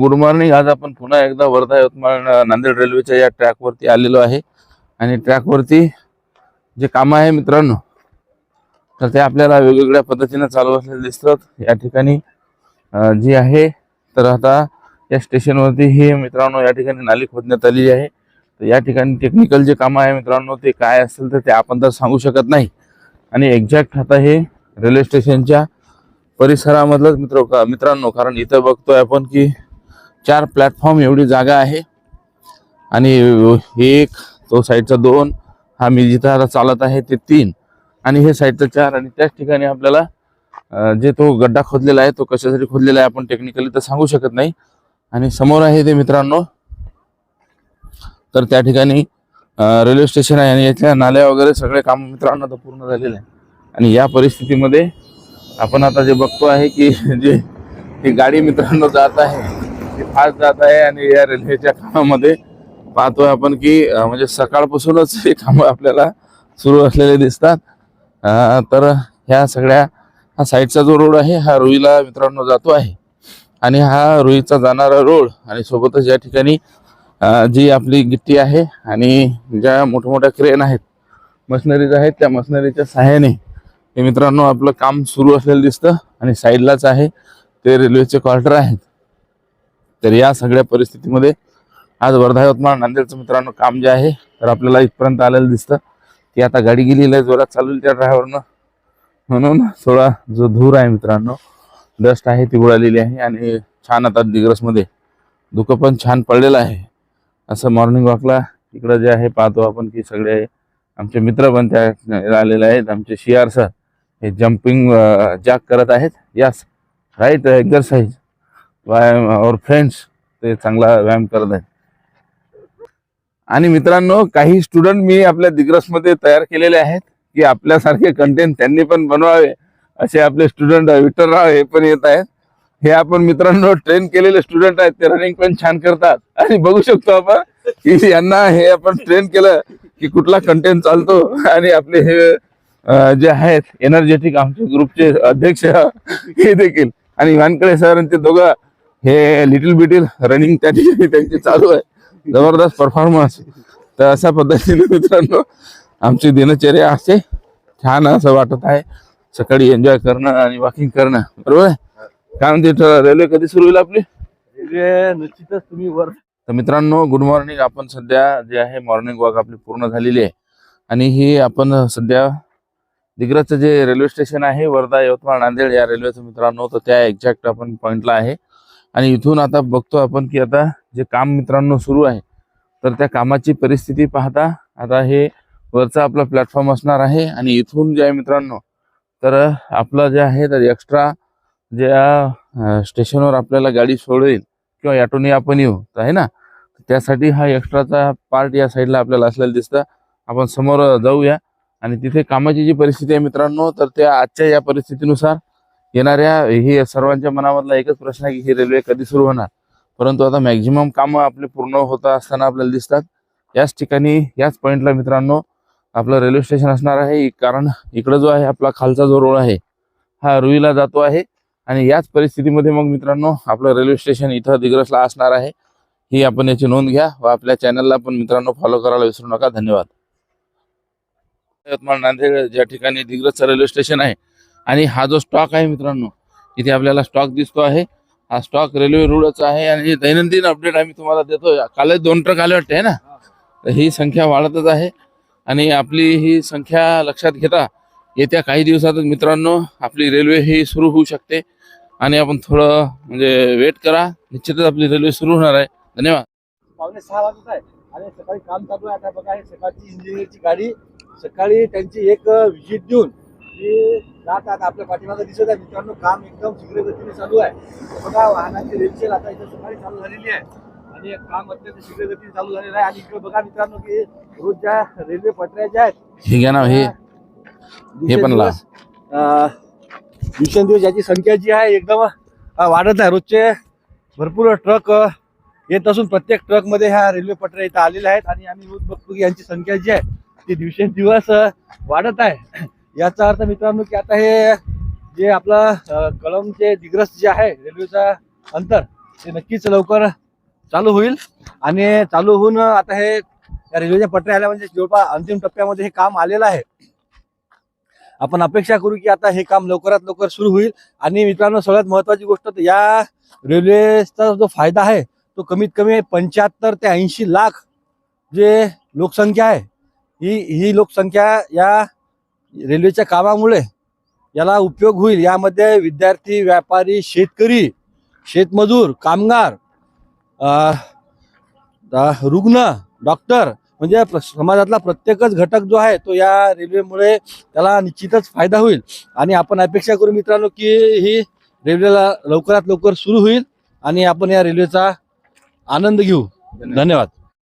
Good morning आज आपण पुन्हा एकदा वर्धा यवतमाळ नांदेड रेल्वेच्या या ट्रॅकवरती आलेलो आहे. आणि ट्रॅकवरती जे कामं आहे मित्रांनो तर ते आपल्याला वेगवेगळ्या पद्धतीने चालू असलेले दिसतात. या ठिकाणी जी आहे तर आता या स्टेशनवरती हे मित्रांनो या ठिकाणी नाली खोदण्यात आली आहे. तर या ठिकाणी टेक्निकल जे कामं आहे मित्रांनो ते काय असेल तर ते आपण तर सांगू शकत नाही. आणि एक्झॅक्ट आता हे रेल्वे स्टेशनच्या परिसरामधलंच मित्र मित्रांनो कारण इथं बघतोय आपण की चार प्लॅटफॉर्म एवढी जागा आहे. आणि एक तो साईडचा दोन हा मी जिथं आता चालत आहे ते तीन. आणि हे साईडचं चार आणि त्याच ठिकाणी आपल्याला जे तो गड्डा खोदलेला आहे तो कशासाठी खोदलेला आहे आपण टेक्निकली तर सांगू शकत नाही. आणि समोर आहे ते मित्रांनो. तर त्या ठिकाणी रेल्वे स्टेशन आहे आणि याच्या नाल्या वगैरे सगळे काम मित्रांनो आता पूर्ण झालेले आहे. आणि या परिस्थितीमध्ये आपण आता जे बघतो आहे की जे ही गाडी मित्रांनो जात आहे ती फास्ट जात आहे आणि या रेल्वेच्या कामामध्ये पाहतोय आपण की म्हणजे सकाळपासूनच हे कामं आपल्याला सुरू असलेले दिसतात. तर ह्या सगळ्या हा साईडचा जो रोड आहे हा रुईला मित्रांनो जातो आहे. आणि हा रुईचा जाणारा रोड आणि सोबतच या ठिकाणी जी आपली गिट्टी आहे आणि ज्या मोठ्या मोठ्या क्रेन आहेत मशनरीज आहेत त्या मशनरीच्या सहाय्याने हे मित्रांनो आपलं काम सुरू असलेलं दिसतं आणि साईडलाच आहे. ते रेल्वेचे क्वार्टर आहेत. तर या सगळ्या परिस्थितीमध्ये आज वर्धा यवतमाळ नांदेडचं मित्रांनो काम जे आहे तर आपल्याला इथपर्यंत आलेलं दिसतं. की आता गाडी गेलेली आहे जोरात चालू त्या ड्रायव्हरनं. म्हणून थोडा जो धूर आहे मित्रांनो डस्ट आहे ती उडालेली आहे आणि छान आता दिग्रसमध्ये धुकं पण छान पडलेलं आहे. असं मॉर्निंग वॉकला इकडं जे आहे पाहतो आपण की सगळे आमचे मित्र पण त्या आलेले आहेत. आमचे शियार सर हे जम्पिंग जॅक करत आहेत. यास राईट एक्झरसाईज व्यायाम और फ्रेंड्स ते चांगला व्यायाम करत आहेत. आणि मित्रांनो काही स्टुडंट मी आपल्या दिग्रसमध्ये तयार केलेले आहेत की आपल्यासारखे कंटेंट त्यांनी पण बनवावे असे आपले स्टुडंट विठ्ठलराव हे पण येत आहेत. हे आपण मित्रांनो ट्रेन केलेले स्टुडंट आहेत ते रनिंग पण छान करतात. आणि बघू शकतो आपण की यांना हे आपण ट्रेन केलं की कुठला कंटेंट चालतो. आणि आपले हे जे आहेत एनर्जेटिक आमचे ग्रुपचे अध्यक्ष हे देखील. आणि वानकडे सर ते दोघं हे लिटिल बिटिल रनिंग त्या ठिकाणी त्यांची चालू आहे. जबरदस्त परफॉर्मन्स तर अशा पद्धतीने मित्रांनो आमची दिनचर्या असते छान असं वाटत आहे. सकाळी एन्जॉय करणं आणि वॉकिंग करणं. बरोबर आहे? काय म्हणते रेल्वे कधी सुरू होईल आपली? रेल्वे निश्चितच तुम्ही वर तर मित्रांनो गुड मॉर्निंग आपण सध्या जे आहे मॉर्निंग वॉक आपली पूर्ण झालेली आहे. आणि ही आपण सध्या दिग्रजचं जे रेल्वे स्टेशन आहे वर्धा यवतमाळ नांदेड या रेल्वेचं मित्रांनो तर त्या एक्झॅक्ट आपण पॉईंटला आहे. आणि इथून आता बघतो आपण की आता जे काम मित्रांनो सुरू आहे तर त्या कामाची परिस्थिती पाहता आता हे वरचा आपला प्लॅटफॉर्म असणार आहे आणि इथून जे आहे मित्रांनो तर आपलं जे आहे तर एक्स्ट्रा ज्या स्टेशनवर आपल्याला गाडी सोडेल किंवा ॲटोने आपण येऊ तर आहे ना? त्यासाठी हा एक्स्ट्राचा पार्ट या साईडला आपल्याला असलेला दिसतं. आपण समोर जाऊया आणि तिथे कामाची जी परिस्थिती आहे मित्रांनो तर त्या आजच्या या परिस्थितीनुसार येणाऱ्या ही सर्वांच्या मनामधला एकच प्रश्न आहे की ही रेल्वे कधी सुरू होणार? परंतु आता मॅक्झिमम कामं आपले पूर्ण होत असताना आपल्याला दिसतात. याच ठिकाणी याच पॉईंटला मित्रांनो आपलं रेल्वे स्टेशन असणार आहे. कारण इकडं जो आहे आपला खालचा जो रोड आहे हा रुईला जातो आहे. आणि याच परिस्थितीमध्ये मग मित्रांनो आपलं रेल्वे स्टेशन इथं दिग्रसला असणार आहे. ही आपण याची नोंद घ्या व आपल्या चॅनलला पण मित्रांनो फॉलो करायला विसरू नका. धन्यवाद. यवतमाळ नांदेड ज्या ठिकाणी दिग्रसचं रेल्वे स्टेशन आहे आणि हा जो स्टॉक आहे मित्रांनो इथे आपल्याला स्टॉक दिसतो आहे. हा स्टॉक रेल्वे रूळचा आहे आणि दैनंदिन अपडेट आम्ही तुम्हाला देतो कालच दोन ट्रक आले वाटते ना? तर ही संख्या वाढतच आहे. आणि आपली ही संख्या लक्षात घेता येत्या काही दिवसातच मित्रांनो आपली रेल्वे ही सुरू होऊ शकते. आणि आपण थोडं म्हणजे वेट करा. निश्चितच आपली रेल्वे सुरू होणार आहे. धन्यवाद. पावणे सहा वाजत आहे. आणि सकाळी काम चालू आहे. आता बघा सकाळची इंजिनिअरची गाडी सकाळी त्यांची एक व्हिजिट देऊन ती जातात आपल्या पाठीमागे दिसत आहे. मित्रांनो काम एकदम शीघ्र गतीने चालू आहे. बघा वाहनाची रेलचेल आता इथं सकाळी चालू झालेली आहे. आणि काम अत्यंत शीघ्र गतीने चालू झालेलं आहे. आणि इकडे बघा मित्रांनो की रोज ज्या रेल्वे पटऱ्या ज्या आहेत हे घ्या ना हे. हे पण लाव. दिवसेंदिवस, याची संख्या जी आहे एकदम वाढत आहे. रोजचे भरपूर ट्रक येत असून प्रत्येक ट्रकमध्ये ह्या रेल्वे पटऱ्या इथं आलेल्या आहेत. आणि आम्ही रोज बघतो की यांची संख्या जी आहे ती दिवसेंदिवस वाढत आहे. याचा अर्थ मित्रांनो की आता हे जे आपलं अं, दिग्रस्त दिग्रस जे आहे रेल्वेचा अंतर ते नक्कीच लवकर चालू होईल. आणि चालू होऊन आता हे रेल्वेच्या पटऱ्या आल्या म्हणजे जवळपास अंतिम टप्प्यामध्ये हे काम आलेलं आहे. आपण अपेक्षा करू की आता हे काम लवकरात लवकर सुरू होईल. आणि मित्रांनो सगळ्यात महत्वाची गोष्ट तर या रेल्वेचा जो फायदा आहे तो कमीत कमी पंच्याहत्तर ते ऐंशी लाख जे लोकसंख्या आहे ही ही लोकसंख्या या रेल्वेच्या कामामुळे याला उपयोग होईल. यामध्ये विद्यार्थी व्यापारी शेतकरी शेतमजूर कामगार रुग्ण डॉक्टर म्हणजे समाजातला प्रत्येकच घटक जो आहे तो या रेल्वेमुळे त्याला निश्चितच फायदा होईल. आणि आपण अपेक्षा करू मित्रांनो की ही रेल्वेला लवकरात लवकर सुरू होईल आणि आपण या रेल्वेचा आनंद घेऊ. धन्यवाद.